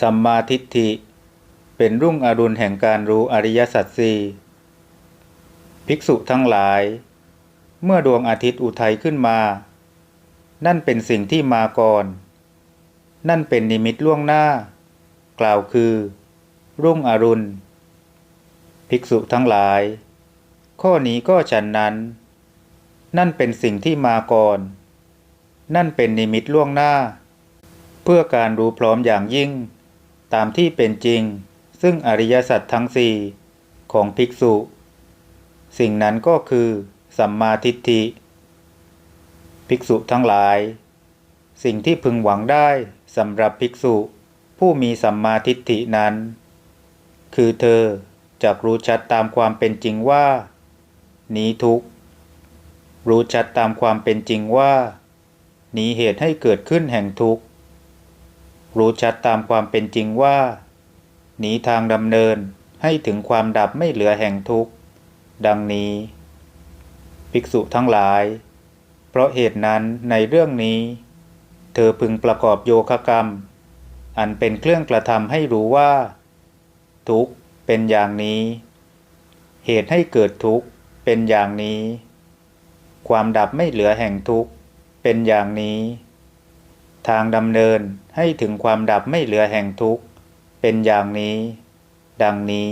สัมมาทิฏฐิ เป็นรุ่งอรุณแห่งการรู้อริยสัจสี่ภิกษุทั้งหลาย เมื่อดวงอาทิตย์อุทัยขึ้นมา นั่นเป็นสิ่งที่มาก่อน นั่นเป็นนิมิตล่วงหน้า กล่าวคือ รุ่งอรุณ ภิกษุทั้งหลาย ข้อนี้ก็ฉันนั้น นั่นเป็นสิ่งที่มาก่อน นั่นเป็นนิมิตล่วงหน้า เพื่อการรู้พร้อมอย่างยิ่ง ตามที่เป็นจริง ซึ่งอริยสัจทั้งสี่ของภิกษุ สิ่งนั้นก็คือ สัมมาทิฏฐิ ภิกษุทั้งหลาย สิ่งที่พึงหวังได้สำหรับภิกษุ ผู้มีสัมมาทิฏฐินั้น คือเธอจะรู้ชัดตามความเป็นจริงว่า นี้ทุกรู้ชัดตามความเป็นจริงว่า นี้เหตุให้เกิดขึ้นแห่งทุกข์ รู้ชัดตามความเป็นจริงว่า หนีทางดำเนินให้ถึงความดับไม่เหลือแห่งทุกข์ ดังนี้ ภิกษุทั้งหลาย เพราะเหตุนั้นในเรื่องนี้ เธอพึงประกอบโยคะกรรม อันเป็นเครื่องกระทำให้รู้ว่า ทุกข์เป็นอย่างนี้ เหตุให้เกิดทุกข์เป็นอย่างนี้ ความดับไม่เหลือแห่งทุกข์เป็นอย่างนี้ ทางดำเนินให้ถึงความดับไม่เหลือแห่งทุกข์ เป็นอย่างนี้ ดังนี้